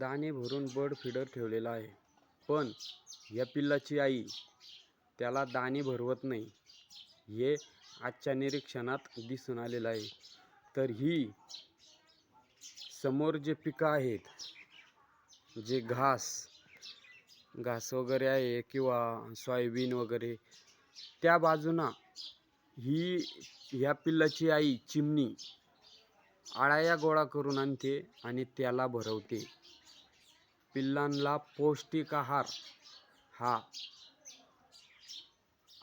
दाणे भरून bird feeder ठेवलेला आहे. पण या पिल्लाची आई त्याला दाणे भरवत नाही. हे आजच्या निरीक्षणात दिसून आलेलं आहे. तर ही समोर जे पिकं आहेत जे घास घास वगैरे आहे किंवा सोयाबीन वगैरे त्या बाजूना ही ह्या पिल्लाची आई चिमणी आळाया गोळा करून आणते आणि त्याला भरवते. पिल्लांला पौष्टिक आहार हा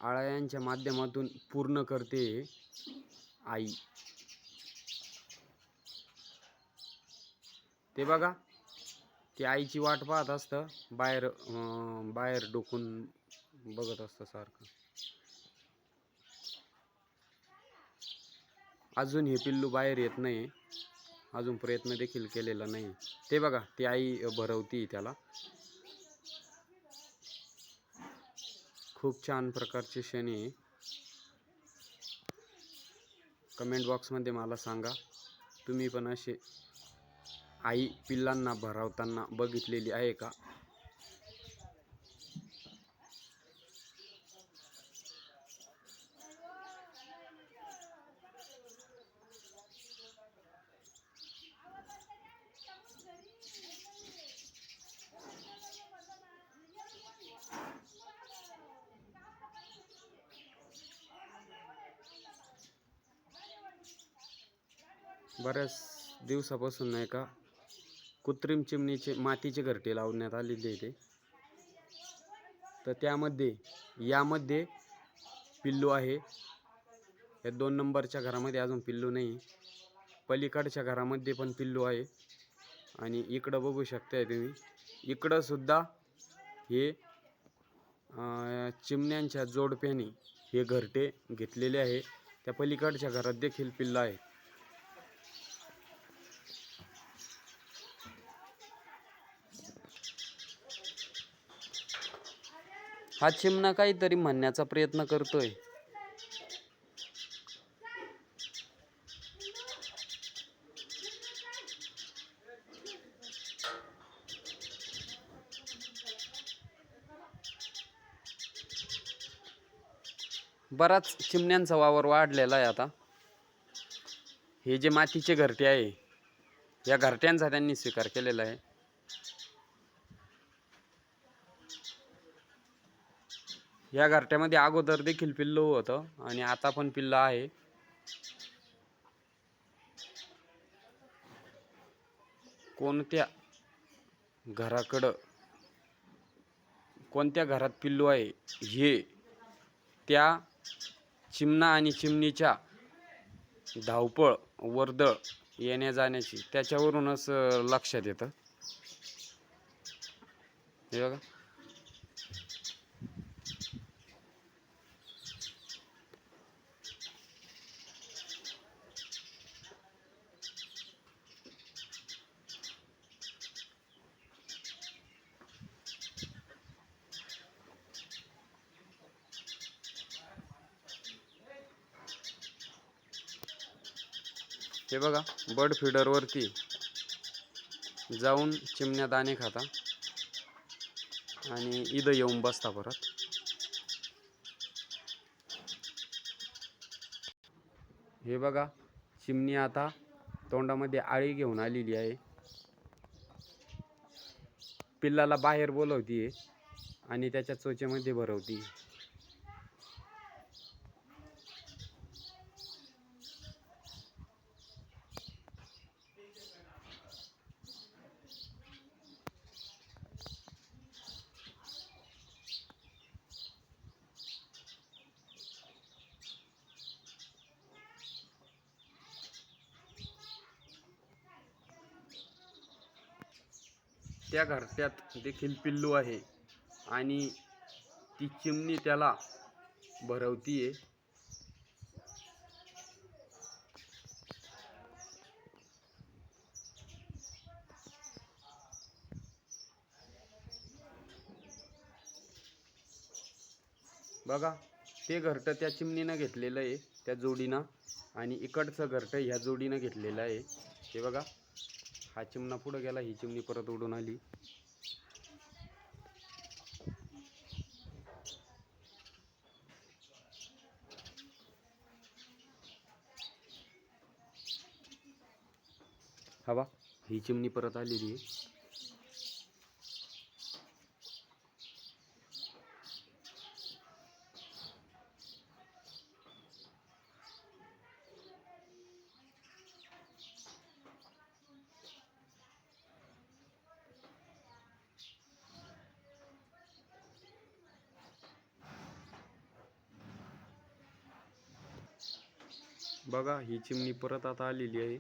आळ्यांच्या माध्यमातून पूर्ण करते आई. ते बघा ते आईची वाट पाहत असतं बाहेर बाहेर डोकून बघत असतं सारखं. अजून हे पिल्लू बाहेर येत नाही अजून प्रयत्न देखील केलेला नाही. ते बघा ती आई भरवती त्याला. खूप छान प्रकारचे शनी आहे. कमेंट बॉक्समध्ये मला सांगा तुम्ही पण असे आई पिल्लांना भरवताना बघितलेली आहे का? बऱ्याच दिवसापासून नाही का कृत्रिम चिमणीचे मातीचे घरटे लावण्यात आलेले आहे ते. तर त्यामध्ये यामध्ये पिल्लू आहे. या दोन नंबरच्या घरामध्ये अजून पिल्लू नाही. पलीकडच्या घरामध्ये पण पिल्लू आहे. आणि इकडं बघू शकताय तुम्ही. इकडंसुद्धा हे चिमण्यांच्या जोडप्याने हे घरटे घेतलेले आहे. त्या पलीकडच्या घरात देखील पिल्लं आहे हा चिमणा काहीतरी म्हणण्याचा प्रयत्न करतोय. बराच चिमण्यांचा वावर वाढलेला आहे आता. हे जे मातीचे घरटे आहे या घरट्यांचा त्यांनी स्वीकार केलेला आहे. या घरट्यामध्ये अगोदर देखील पिल्लू होतं आणि आता पण पिल्लं आहे. कोणत्या घराकडं कोणत्या घरात पिल्लू आहे हे त्या चिमणा आणि चिमणीच्या धावपळ वर्दळ येण्या जाण्याची त्याच्यावरूनच लक्षात येतं. हे बघा. हे बघा बर्ड फीडरवरती जाऊन चिमण्या दाणे खाता आणि इथं येऊन बसता परत. हे बघा चिमणी आता तोंडामध्ये आळी घेऊन आलेली आहे. पिल्लाला बाहेर बोलवतीये आणि त्याच्या चोचेमध्ये भरवती त्या घरट्यात देखील पिल्लू आहे आणि ती चिमणी त्याला भरवतीये. बघा ते घरटं त्या चिमणीनं घेतलेलं आहे त्या जोडीनं. आणि इकडचं घरटं ह्या जोडीनं घेतलेलं आहे. हे बघा. हा चिमणा पुढं गेला ही चिमणी परत उडून आली. हवा ही चिमणी परत आलेली आहे. बघा ही चिमणी परत आता आलेली आहे.